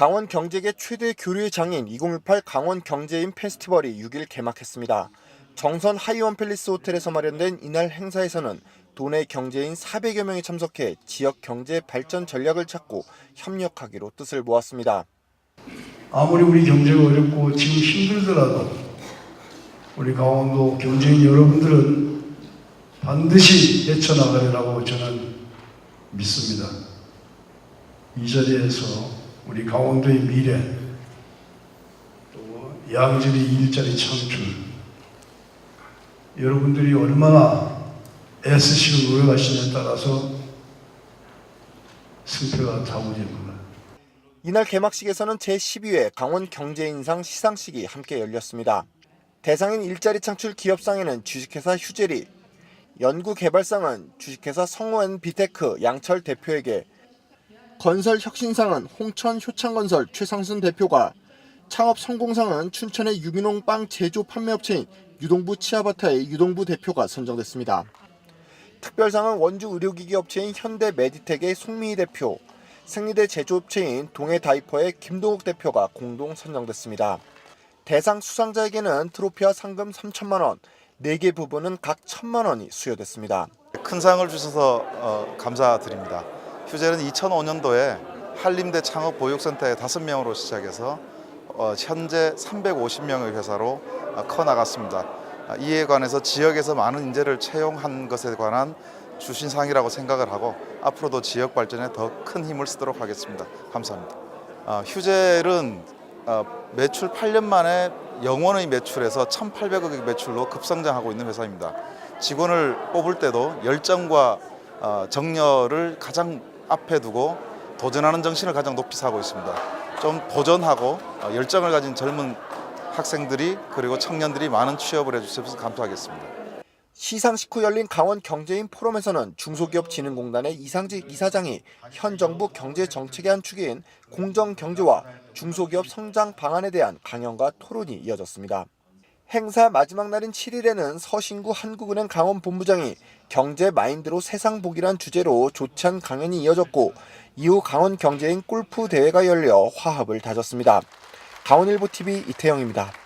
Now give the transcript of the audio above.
강원 경제계 최대 교류의 장인 2018 강원 경제인 페스티벌이 6일 개막했습니다. 정선 하이원 팰리스 호텔에서 마련된 이날 행사에서는 도내 경제인 400여 명이 참석해 지역 경제 발전 전략을 찾고 협력하기로 뜻을 모았습니다. 아무리 우리 경제가 어렵고 지금 힘들더라도 우리 강원도 경제인 여러분들은 반드시 헤쳐나가리라고 저는 믿습니다. 이 자리에서 우리 강원도의 미래, 또 양질의 일자리 창출, 여러분들이 얼마나 애쓰시고 노력하시냐에 따라서 승패가 다무집니다. 이날 개막식에서는 제12회 강원 경제인상 시상식이 함께 열렸습니다. 대상인 일자리 창출 기업상에는 주식회사 휴제리, 연구개발상은 주식회사 성우앤 비테크 양철 대표에게, 건설 혁신상은 홍천 효창건설 최상순 대표가, 창업 성공상은 춘천의 유기농 빵 제조 판매업체인 유동부 치아바타의 유동부 대표가 선정됐습니다. 특별상은 원주 의료기기 업체인 현대 메디텍의 송미희 대표, 생리대 제조업체인 동해 다이퍼의 김동욱 대표가 공동 선정됐습니다. 대상 수상자에게는 트로피와 상금 3천만 원, 4개 부분은 각 1천만 원이 수여됐습니다. 큰 상을 주셔서 어, 감사드립니다. 휴젤은 2005년도에 한림대 창업보육센터에 5명으로 시작해서 어, 현재 350명의 회사로 어, 커 나갔습니다. 아, 이에 관해서 지역에서 많은 인재를 채용한 것에 관한 주신 상이라고 생각을 하고 앞으로도 지역 발전에 더 큰 힘을 쓰도록 하겠습니다. 감사합니다. 아, 휴젤은 어, 매출 8년 만에 영원의 매출에서 1,800억의 매출로 급성장하고 있는 회사입니다. 직원을 뽑을 때도 열정과 어, 정열을 가장 앞에 두고 도전하는 정신을 가장 높이 사고 있습니다. 좀 도전하고 어, 열정을 가진 젊은 학생들이 그리고 청년들이 많은 취업을 해주셔서 감사하겠습니다. 시상식 후 열린 강원 경제인 포럼에서는 중소기업진흥공단의 이상직 이사장이 현 정부 경제 정책의 한 축인 공정경제와 중소기업 성장 방안에 대한 강연과 토론이 이어졌습니다. 행사 마지막 날인 7일에는 서신구 한국은행 강원 본부장이 경제 마인드로 세상 복이란 주제로 조찬 강연이 이어졌고 이후 강원 경제인 골프 대회가 열려 화합을 다졌습니다. 강원일보 TV 이태영입니다.